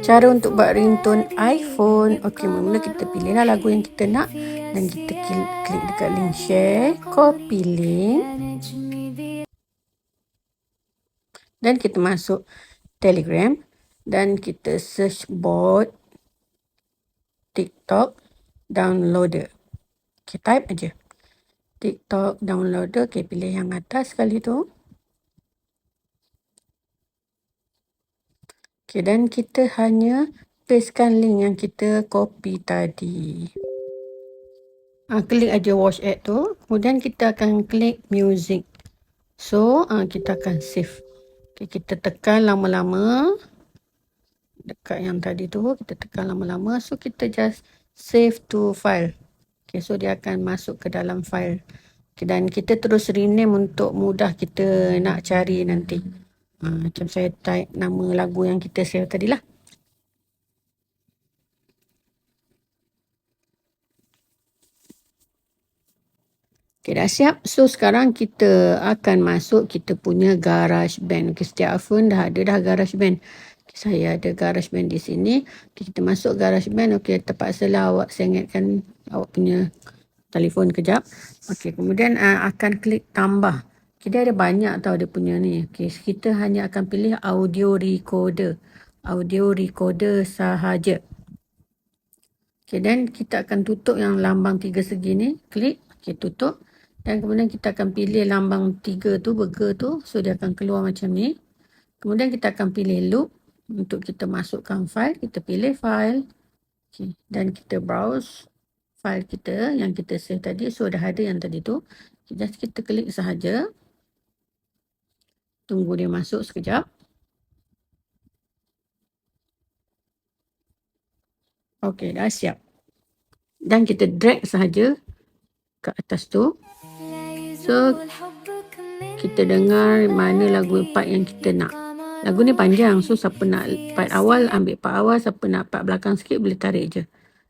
Cara untuk buat ringtone iPhone. Okey, mula kita pilihlah lagu yang kita nak dan kita klik, klik dekat link share, copy link dan kita masuk Telegram dan kita search bot TikTok downloader. Okay, type aja. TikTok downloader. Okay, pilih yang atas sekali tu. Okay, dan kita hanya pastekan link yang kita copy tadi. Ha, klik aja watch ad tu. Kemudian kita akan klik music. So, ha, kita akan save. Okay, kita tekan lama-lama. Dekat yang tadi tu, kita tekan lama-lama. So, kita just save to file. Okay, so dia akan masuk ke dalam file. Okay, dan kita terus rename untuk mudah kita nak cari nanti. Ha, macam saya type nama lagu yang kita save tadi lah. Okay, dah siap. So, sekarang kita akan masuk kita punya garage band. Okay, setiap iPhone dah ada dah garage band. Okay, saya ada garage band di sini. Okay, kita masuk garage band. Okay, terpaksa lah awak sengatkan awak punya telefon kejap. Okay, kemudian uh, akan klik tambah. Kita ada banyak tau dia punya ni. Okay, kita hanya akan pilih audio recorder. Audio recorder sahaja. Okay, dan kita akan tutup yang lambang tiga segi ni. Klik. Okay, tutup. Dan kemudian kita akan pilih lambang tiga tu, burger tu. So, dia akan keluar macam ni. Kemudian kita akan pilih loop. Untuk kita masukkan file. Kita pilih file. Okay, dan kita browse file kita yang kita save tadi. So, dah ada yang tadi tu. Just kita klik sahaja. Tunggu dia masuk sekejap. Okey, dah siap. Dan kita drag sahaja ke atas tu. So, kita dengar mana lagu part yang kita nak. Lagu ni panjang. So, siapa nak part awal, ambil part awal. Siapa nak part belakang sikit, boleh tarik je.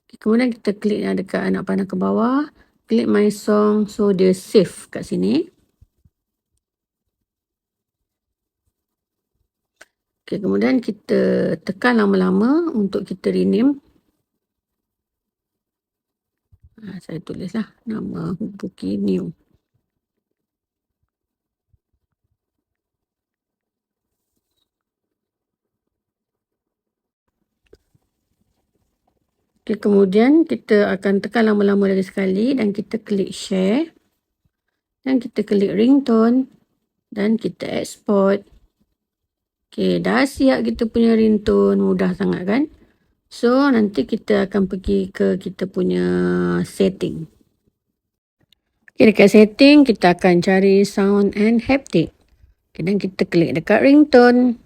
Okay, kemudian kita klik yang dekat anak panah ke bawah. Klik my song. So, dia save kat sini. Okay, kemudian kita tekan lama-lama untuk kita rename. Ha, saya tulislah nama Hubuki New. Okay, kemudian kita akan tekan lama-lama lagi sekali dan kita klik share. Dan kita klik ringtone dan kita export. Okay, dah siap kita punya ringtone. Mudah sangat kan? So, nanti kita akan pergi ke kita punya setting. Okay, dekat setting, kita akan cari sound and haptic. Okay, dan kita klik dekat ringtone.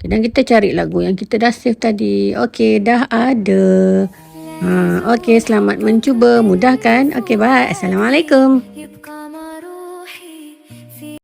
Okay, dan kita cari lagu yang kita dah save tadi. Okay, dah ada. Ha, okay, selamat mencuba. Mudah kan? Okay, bye. Assalamualaikum.